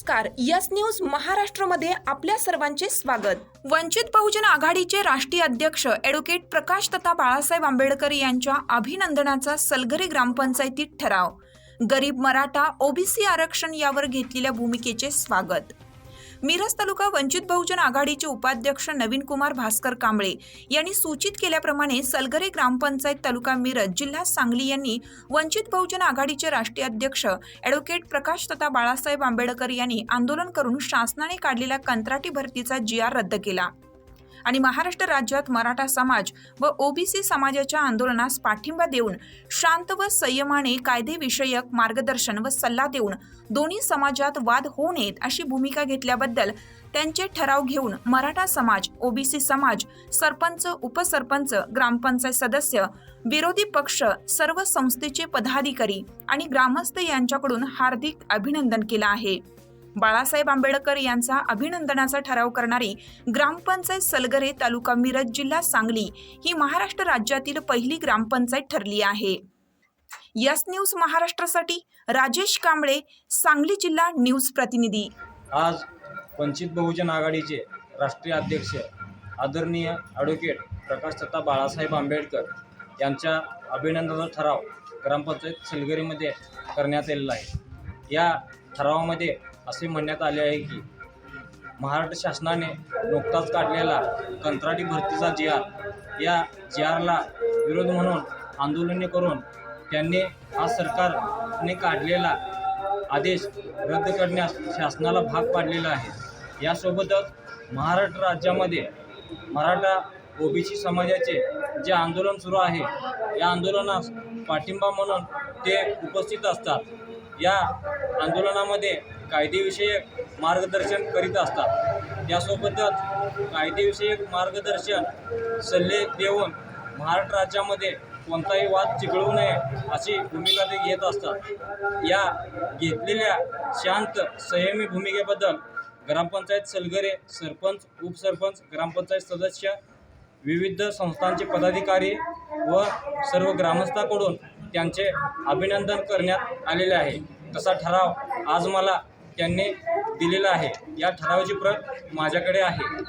नमस्कार. Yes news महाराष्ट्रमध्ये आपल्या सर्वांचे स्वागत. वंचित बहुजन आघाडीचे राष्ट्रीय अध्यक्ष ॲडव्होकेट प्रकाश तथा बाळासाहेब आंबेडकर यांच्या अभिनंदनाचा सलगरी ग्रामपंचायतीत ठराव. गरीब मराठा ओबीसी आरक्षण यावर घेतलेल्या भूमिकेचे स्वागत. मिरज तालुका वंचित बहुजन आघाडीचे उपाध्यक्ष नवीन कुमार भास्कर कांबळे यांनी सूचित केल्याप्रमाणे सलगरे ग्रामपंचायत तालुका मिरज जिल्हा सांगली यांनी वंचित बहुजन आघाडीचे राष्ट्रीय अध्यक्ष ॲडव्होकेट प्रकाश तथा बाळासाहेब आंबेडकर यांनी आंदोलन करून शासनाने काढलेला कंत्राटी भरतीचा जी आर रद्द केला. आणि महाराष्ट्र राज्यात मराठा समाज व ओबीसी समाजाच्या आंदोलनास पाठिंबा देऊन शांत व संयमाने कायदेविषयक मार्गदर्शन व सल्ला देऊन दोन्ही समाजात वाद होऊ नयेत अशी भूमिका घेतल्याबद्दल त्यांचे ठराव घेऊन मराठा समाज ओबीसी समाज सरपंच उपसरपंच ग्रामपंचायत सदस्य विरोधी पक्ष सर्व संस्थेचे पदाधिकारी आणि ग्रामस्थ यांच्याकडून हार्दिक अभिनंदन केलं आहे. बाळासाहेब आंबेडकर यांचा अभिनंदनाचा ठराव करणारी ग्रामपंचायत सलगरे तालुका मिरज जिल्हा सांगली ही महाराष्ट्र राज्यातील पहिली ग्रामपंचायत ठरली आहे. यस न्यूज महाराष्ट्रासाठी राजेश कांबळे सांगली जिल्हा न्यूज प्रतिनिधी. आज वंचित बहुजन आघाडीचे राष्ट्रीय अध्यक्ष आदरणीय ॲडव्होकेट प्रकाश दत्ता बाळासाहेब आंबेडकर यांच्या अभिनंदनाचा ठराव ग्रामपंचायत सलगरीमध्ये करण्यात आलेला आहे. या ठरावामध्ये असे म्हणण्यात आले आहे की महाराष्ट्र शासनाने नुकताच काढलेला कंत्राटी भरतीचा जी आर या जे आरला विरोध म्हणून आंदोलने करून त्यांनी हा सरकारने काढलेला आदेश रद्द करण्यास शासनाला भाग पाडलेला आहे. यासोबतच महाराष्ट्र राज्यामध्ये मराठा ओबीसी समाजाचे जे आंदोलन सुरू आहे या आंदोलनास पाठिंबा म्हणून ते उपस्थित असतात. या आंदोलनामध्ये कायदेविषयक मार्गदर्शन करीत असतात. यासोबतच कायदेविषयक मार्गदर्शन सल्ले देऊन महाराष्ट्र राज्यामध्ये कोणताही वाद चिघळू नये अशी भूमिका ते घेत असतात. या घेतलेल्या शांत संयमी भूमिकेबद्दल ग्रामपंचायत सलगरे सरपंच उपसरपंच ग्रामपंचायत सदस्य विविध संस्थांचे पदाधिकारी व सर्व ग्रामस्थाकडून त्यांचे अभिनंदन करण्यात आलेले आहे. तसा ठराव आज मला त्यांनी दिलेला आहे. या ठरावाची प्रत माझ्याकडे आहे.